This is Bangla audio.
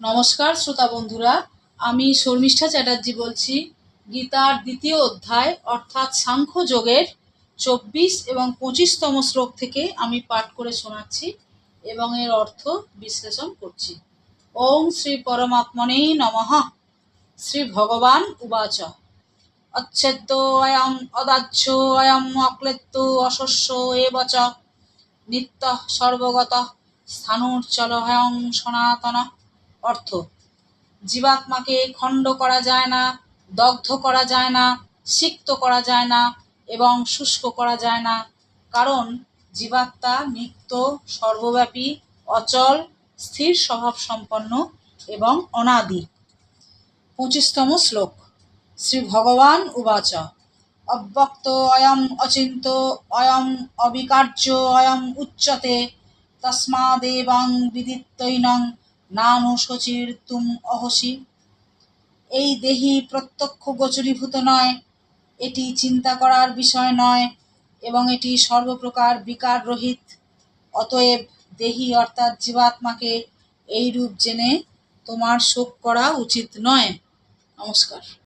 নমস্কার, শ্রোতা বন্ধুরা। আমি শর্মিষ্ঠা চ্যাটার্জি বলছি। গীতার দ্বিতীয় অধ্যায়, অর্থাৎ সাংখ্য যোগের চব্বিশ এবং পঁচিশতম শ্লোক থেকে আমি পাঠ করে শোনাচ্ছি এবং এর অর্থ বিশ্লেষণ করছি। ওং শ্রী পরমাত্মনেই নমঃ। শ্রী ভগবান উবাচ। অচ্ছেদ্য অয়ম অদাহ্য অয়ম, অক্লেত্য অশস্য এবচ। নিত্য সর্বগত স্থানুর্চল হয়ং সনাতন। অর্থ। জীবাত্মাকে খণ্ড করা যায় না, দগ্ধ করা যায় না, সিক্ত করা যায় না এবং শুষ্ক করা যায় না। কারণ জীবাত্মা নিত্য, সর্বব্যাপী, অচল, স্থির স্বভাব সম্পন্ন এবং অনাদি। পঁচিশতম শ্লোক। শ্রী ভগবান উবাচ। অব্যক্ত অয়ম অচিন্ত অয়ম অবিকার্য অয়ম উচ্যতে তস্মাদেবাং বিদিত্যৈনং নানুশচির তুম অহসি। এই দেহি প্রত্যক্ষ গোচরীভূত নয়, এটি চিন্তা করার বিষয় নয়, এবং এটি সর্বপ্রকার বিকার রহিত। অতএব দেহি অর্থাৎ জীবাত্মাকে এই রূপ জেনে তোমার শোক করা উচিত নয়। নমস্কার।